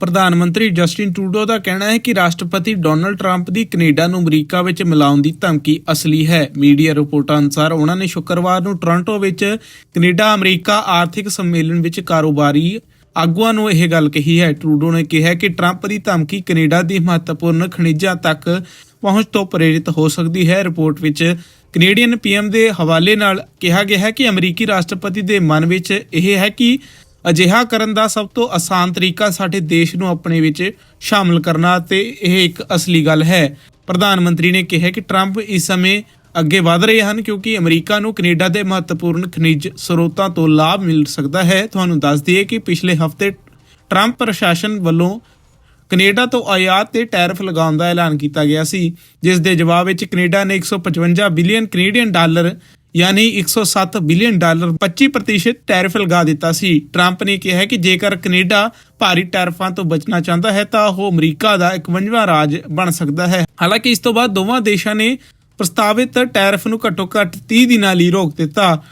ਪ੍ਰਧਾਨ ਮੰਤਰੀ Justin Trudeau ਦਾ ਕਹਿਣਾ ਹੈ ਕਿ ਰਾਸ਼ਟਰਪਤੀ ਡੋਨਲਡ ਟਰੰਪ ਦੀ ਕੈਨੇਡਾ ਨੂੰ ਅਮਰੀਕਾ ਵਿੱਚ ਮਿਲਾਉਣ ਦੀ ਧਮਕੀ ਅਸਲੀ ਹੈ। ਮੀਡੀਆ ਰਿਪੋਰਟਾਂ ਅਨੁਸਾਰ ਉਹਨਾਂ ਨੇ ਸ਼ੁੱਕਰਵਾਰ ਨੂੰ ਟੋਰਾਂਟੋ ਵਿੱਚ ਕੈਨੇਡਾ ਅਮਰੀਕਾ ਆਰਥਿਕ ਸੰਮੇਲਨ ਵਿੱਚ ਕਾਰੋਬਾਰੀ ਆਗੂਆਂ ਨੂੰ ਇਹ ਗੱਲ ਕਹੀ ਹੈ। ਟਰੂਡੋ ਨੇ ਕਿਹਾ ਕਿ ਟਰੰਪ ਦੀ ਧਮਕੀ ਕੈਨੇਡਾ ਦੀ ਮਹੱਤਵਪੂਰਨ ਖਣਿਜਾਂ ਤੱਕ ਪਹੁੰਚ ਤੋਂ ਪ੍ਰੇਰਿਤ ਹੋ ਸਕਦੀ ਹੈ। ਰਿਪੋਰਟ ਵਿੱਚ ਕੈਨੇਡੀਅਨ ਪੀਐਮ ਦੇ ਹਵਾਲੇ ਨਾਲ ਕਿਹਾ ਗਿਆ ਹੈ ਕਿ ਅਮਰੀਕੀ ਰਾਸ਼ਟਰਪਤੀ ਦੇ ਮਨ ਵਿੱਚ ਇਹ ਹੈ ਕਿ ਅਜਿਹਾ ਕਰਨ ਦਾ ਸਭ ਤੋਂ ਆਸਾਨ ਤਰੀਕਾ ਸਾਡੇ ਦੇਸ਼ ਨੂੰ ਆਪਣੇ ਵਿੱਚ ਸ਼ਾਮਲ ਕਰਨਾ ਤੇ ਇਹ ਇੱਕ ਅਸਲੀ ਗੱਲ ਹੈ। ਪ੍ਰਧਾਨ ਮੰਤਰੀ ਨੇ ਕਿਹਾ ਕਿ ਟਰੰਪ ਇਸ ਸਮੇਂ ਅੱਗੇ ਵਧ ਰਹੇ ਹਨ ਕਿਉਂਕਿ ਅਮਰੀਕਾ ਨੂੰ ਕੈਨੇਡਾ ਦੇ ਮਹੱਤਵਪੂਰਨ ਖਣਿਜ ਸਰੋਤਾਂ ਤੋਂ ਲਾਭ ਮਿਲ ਸਕਦਾ ਹੈ। ਤੁਹਾਨੂੰ ਦੱਸ ਦਈਏ ਕਿ ਪਿਛਲੇ ਹਫ਼ਤੇ ਟਰੰਪ ਪ੍ਰਸ਼ਾਸਨ ਵੱਲੋਂ ਕੈਨੇਡਾ ਤੋਂ ਆਯਾਤ ਤੇ ਟੈਰਿਫ ਲਗਾਉਣ ਦਾ ਐਲਾਨ ਕੀਤਾ ਗਿਆ ਸੀ, ਜਿਸ ਦੇ ਜਵਾਬ ਵਿੱਚ ਕੈਨੇਡਾ ਨੇ 155 ਬਿਲੀਅਨ ਕੈਨੇਡੀਅਨ ਡਾਲਰ ਯਾਨੀ 107 ਬਿਲੀਅਨ ਡਾਲਰ 25% ਟੈਰਿਫ ਲਗਾ ਦਿੱਤਾ ਸੀ। ਟਰੰਪ ਨੇ ਕਿਹਾ ਕਿ ਜੇਕਰ ਕੈਨੇਡਾ ਭਾਰੀ ਟੈਰਿਫਾਂ ਤੋਂ ਬਚਣਾ ਚਾਹੁੰਦਾ ਹੈ, ਤਾਂ ਉਹ ਅਮਰੀਕਾ ਦਾ 51ਵਾਂ ਰਾਜ ਬਣ ਸਕਦਾ ਹੈ। ਹਾਲਾਂਕਿ ਇਸ ਤੋਂ ਬਾਅਦ ਦੋਵਾਂ ਦੇਸ਼ਾਂ ਨੇ ਪ੍ਰਸਤਾਵਿਤ ਟੈਰਿਫ ਨੂੰ ਘੱਟੋ ਘੱਟ 30 ਦਿਨਾਂ ਲਈ ਰੋਕ ਦਿੱਤਾ।